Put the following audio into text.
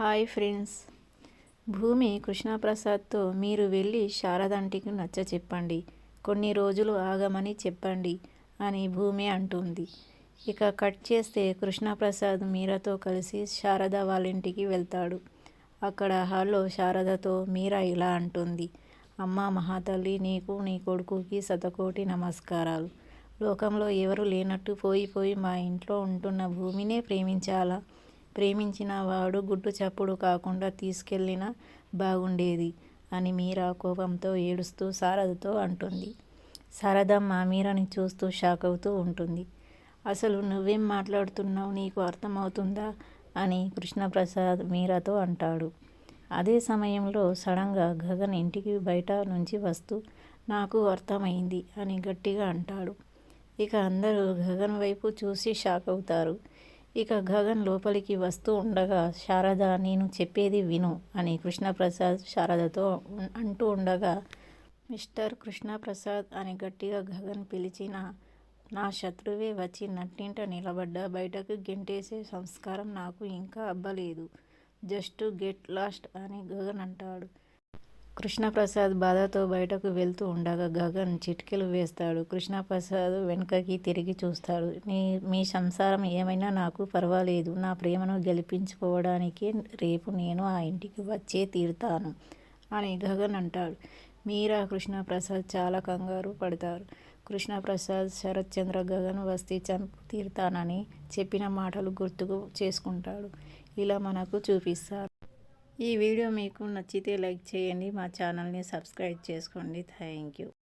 Hi friends. భూమి కృష్ణప్రసాద్తో మీరు వెళ్ళి శారదంటికి నచ్చ చెప్పండి. కొన్ని రోజులు ఆగమని చెప్పండి అని భూమి అంటుంది. ఇక కట్ చేస్తే కృష్ణప్రసాద్ మీరాతో కలిసి శారద వాళ్ళ ఇంటికి వెళ్తాడు. అక్కడ హాల్లో శారదతో మీరా ఇలా అంటుంది. అమ్మ మహాతల్లి నీకు నీ కొడుకుకి శతకోటి నమస్కారాలు. లోకంలో ఎవరు లేనట్టు పోయి పోయి మా ఇంట్లో ఉంటున్న భూమినే ప్రేమించాలా? ప్రేమించిన వాడు గుడ్డు చప్పుడు కాకుండా తీసుకెళ్ళినా బాగుండేది అని మీరా కోపంతో ఏడుస్తూ శారదతో అంటుంది. శారదమ్మ మీరాని చూస్తూ షాక్ అవుతూ ఉంటుంది. అసలు నువ్వేం మాట్లాడుతున్నావు? నీకు అర్థమవుతుందా? అని కృష్ణప్రసాద్ మీరాతో అంటాడు. అదే సమయంలో సడన్గా గగన్ ఇంటికి బయట నుంచి వస్తూ నాకు అర్థమైంది అని గట్టిగా అంటాడు. ఇక అందరూ గగన్ వైపు చూసి షాక్ అవుతారు. ఇక గగన్ లోపలికి వస్తూ ఉండగా శారద నేను చెప్పేది విను అని కృష్ణప్రసాద్ శారదతో అంటూ ఉండగా మిస్టర్ కృష్ణప్రసాద్ అని గట్టిగా గగన్ పిలిచిన నా శత్రువే వచ్చి నట్టింట నిలబడ్డ బయటకు గెంటేసే సంస్కారం నాకు ఇంకా అబ్బలేదు. జస్ట్ గెట్ లాస్ట్ అని గగన్ అంటాడు. కృష్ణప్రసాద్ బాధతో బయటకు వెళ్తూ ఉండగా గగన్ చిటికెలు వేస్తాడు. కృష్ణప్రసాద్ వెనుకకి తిరిగి చూస్తాడు. నీ మీ సంసారం ఏమైనా నాకు పర్వాలేదు. నా ప్రేమను గెలిపించుకోవడానికి రేపు నేను ఆ ఇంటికి వచ్చే తీరుతాను అని గగన్ అంటాడు. మీరా కృష్ణప్రసాద్ చాలా కంగారు పడతారు. కృష్ణప్రసాద్ శరత్చంద్ర గగన్ వస్తే చంపు తీరుతానని చెప్పిన మాటలు గుర్తుకు చేసుకుంటాడు. ఇలా మనకు చూపిస్తారు ఈ వీడియో మీకు నచ్చితే లైక్ చేయండి మా ఛానల్ని సబ్స్క్రైబ్ చేసుకోండి. Thank you.